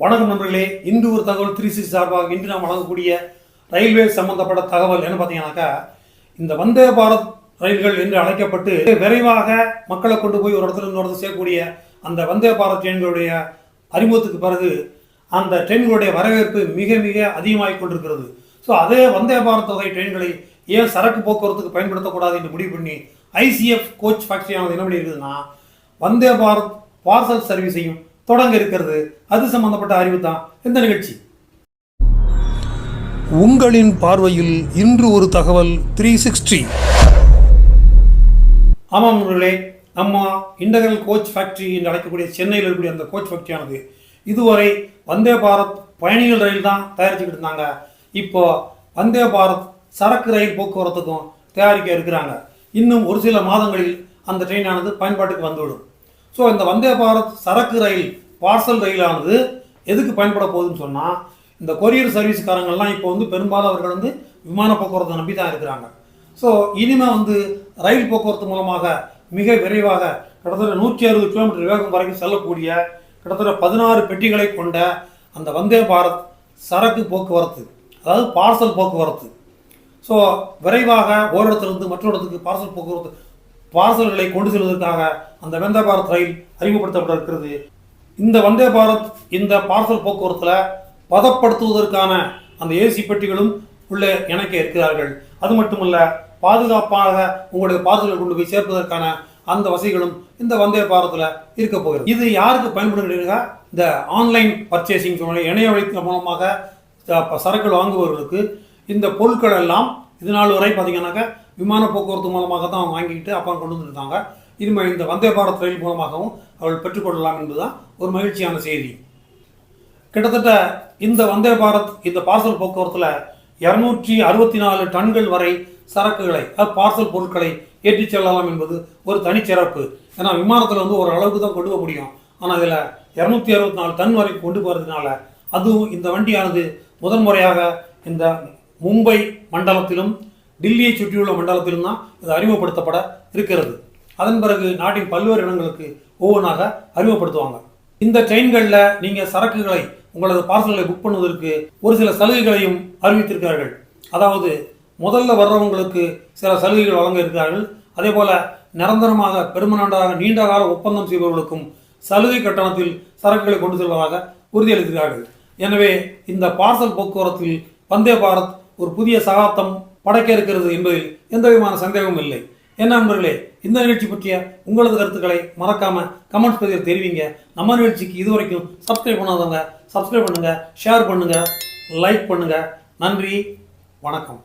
வணக்கம் நண்பர்களே. இன்று ஒரு தகவல் த்ரீ சிக்ஸ் சார்பாக இன்று நாம் வழங்கக்கூடிய ரயில்வே சம்பந்தப்பட்ட தகவல் என்ன பார்த்தீங்கன்னாக்கா இந்த வந்தே பாரத் ரயில்கள் என்று அழைக்கப்பட்டு விரைவாக மக்களை கொண்டு போய் ஒரு இடத்துல இன்னொரு இடத்துல சேர்க்கக்கூடிய அந்த வந்தே பாரத் ட்ரெயின்களுடைய அறிமுகத்துக்கு பிறகு அந்த ட்ரெயின்களுடைய வரவேற்பு மிக மிக அதிகமாகிக் கொண்டிருக்கிறது. ஸோ அதே வந்தே பாரத் வகை ட்ரெயின்களை ஏன் சரக்கு போக்குவரத்துக்கு பயன்படுத்தக்கூடாது என்று முடிவு பண்ணி ஐசிஎஃப் கோச் ஃபேக்டரியானது என்ன பண்ணியிருக்குதுன்னா வந்தே பாரத் பார்சல் சர்வீஸையும் தொடங்க இருக்கிறது. அது சம்பந்தப்பட்ட அறிவு தான் இந்த நிகழ்ச்சி. உங்களின் பார்வையில் இன்று ஒரு தகவல் த்ரீ சிக்ஸ்டி ஆமாம் நண்பர்களே நம்ம இண்டகரல் கோச் ஃபேக்டரி என்று அழைக்கக்கூடிய சென்னையில் இருக்கக்கூடிய அந்த கோச் ஃபேக்டரியானது இதுவரை வந்தே பாரத் பயணிகள் ரயில் தான் தயாரிச்சுக்கிட்டு இருந்தாங்க. இப்போ வந்தே பாரத் சரக்கு ரயில் போக்குவரத்துக்கும் தயாரிக்க இருக்கிறாங்க. இன்னும் ஒரு சில மாதங்களில் அந்த ட்ரெயினானது பயன்பாட்டுக்கு வந்துவிடும். ஸோ இந்த வந்தே பாரத் சரக்கு ரயில் பார்சல் ரயிலானது எதுக்கு பயன்பட போகுதுன்னு சொன்னால் இந்த கொரியர் சர்வீஸ்காரங்கள்லாம் இப்போ வந்து பெரும்பாலும் அவர்கள் வந்து விமான போக்குவரத்தை நம்பி தான் இருக்கிறாங்க. ஸோ இனிமேல் வந்து ரயில் போக்குவரத்து மூலமாக மிக விரைவாக கிட்டத்தட்ட நூற்றி அறுபது கிலோமீட்டர் வேகம் வரைக்கும் செல்லக்கூடிய கிட்டத்தட்ட பதினாறு பெட்டிகளை கொண்ட அந்த வந்தே பாரத் சரக்கு போக்குவரத்து அதாவது பார்சல் போக்குவரத்து. ஸோ விரைவாக ஒரு இடத்துலேருந்து மற்றொரு இடத்துக்கு பார்சல் போக்குவரத்து பார்சல்களை கொண்டு செல்வதற்காக அந்த வந்தே பாரத் ரயில் அறிமுகப்படுத்தப்பட இருக்கிறது இந்த வந்தே பாரத் இந்த பார்சல் போக்குவரத்தில் பதப்படுத்துவதற்கான அந்த ஏசி பெட்டிகளும் உள்ளே இணைக்க இருக்கிறார்கள். அது மட்டுமல்ல பாதுகாப்பாக உங்களுடைய பார்சலை கொண்டு போய் சேர்ப்பதற்கான அந்த வசதிகளும் இந்த வந்தே பாரத்தில் இருக்க போகிறது. இது யாருக்கு பயன்படுகிறீங்க இந்த ஆன்லைன் பர்ச்சேசிங் இணைய வழி மூலமாக சரக்குகள் வாங்குபவர்களுக்கு இந்த பொருட்கள் எல்லாம் இது நாள் வரை பார்த்தீங்கன்னாக்கா விமான போக்குவரத்து மூலமாக தான் வாங்கிக்கிட்டு அப்பா கொண்டு வந்துருந்தாங்க. இனிமேல் இந்த வந்தே பாரத் ரயில் மூலமாகவும் அவள் பெற்றுக்கொள்ளலாம் என்பதுதான் ஒரு மகிழ்ச்சியான செய்தி. கிட்டத்தட்ட இந்த வந்தே பாரத் இந்த பார்சல் போக்குவரத்தில் இரநூற்றி அறுபத்தி நாலு டன்கள் வரை சரக்குகளை பார்சல் பொருட்களை ஏற்றிச் செல்லலாம் என்பது ஒரு தனிச்சிறப்பு. ஏன்னா விமானத்தில் வந்து ஒரு அளவுக்கு தான் கொண்டு போக முடியும். ஆனால் இதில் இரநூத்தி அறுபத்தி நாலு டன் வரை கொண்டு போகிறதுனால அதுவும் இந்த வண்டியானது முதன் முறையாக இந்த மும்பை மண்டலத்திலும் டில்லியை சுற்றியுள்ள மண்டலத்திலும் தான் இது அறிமுகப்படுத்தப்பட இருக்கிறது. அதன் பிறகு நாட்டின் பல்வேறு இடங்களுக்கு ஒவ்வொன்றாக அறிமுகப்படுத்துவாங்க. இந்த ட்ரெயின்களில் நீங்கள் சரக்குகளை உங்களது பார்சல்களை புக் பண்ணுவதற்கு ஒரு சில சலுகைகளையும் அறிவித்திருக்கிறார்கள். அதாவது முதல்ல வர்றவங்களுக்கு சில சலுகைகள் வழங்க இருக்கிறார்கள். அதே போல நிரந்தரமாக பெருமனாண்டாக நீண்ட கால ஒப்பந்தம் செய்பவர்களுக்கும் சலுகை கட்டணத்தில் சரக்குகளை கொண்டு செல்வதாக உறுதியளித்திருக்கிறார்கள். எனவே இந்த பார்சல் போக்குவரத்தில் வந்தே பாரத் ஒரு புதிய சகாப்தம் படைக்க இருக்கிறது என்பதில் எந்த விதமான சந்தேகமும் இல்லை. என்ன நண்பர்களே இந்த நிகழ்ச்சி பற்றிய உங்களது கருத்துக்களை மறக்காம கமெண்ட்ஸ் பதிவில் தெரிவிங்க. நம்ம நிகழ்ச்சிக்கு இதுவரைக்கும் சப்ஸ்கிரைப் பண்ணாதவங்க சப்ஸ்கிரைப் பண்ணுங்க ஷேர் பண்ணுங்க லைக் பண்ணுங்க. நன்றி வணக்கம்.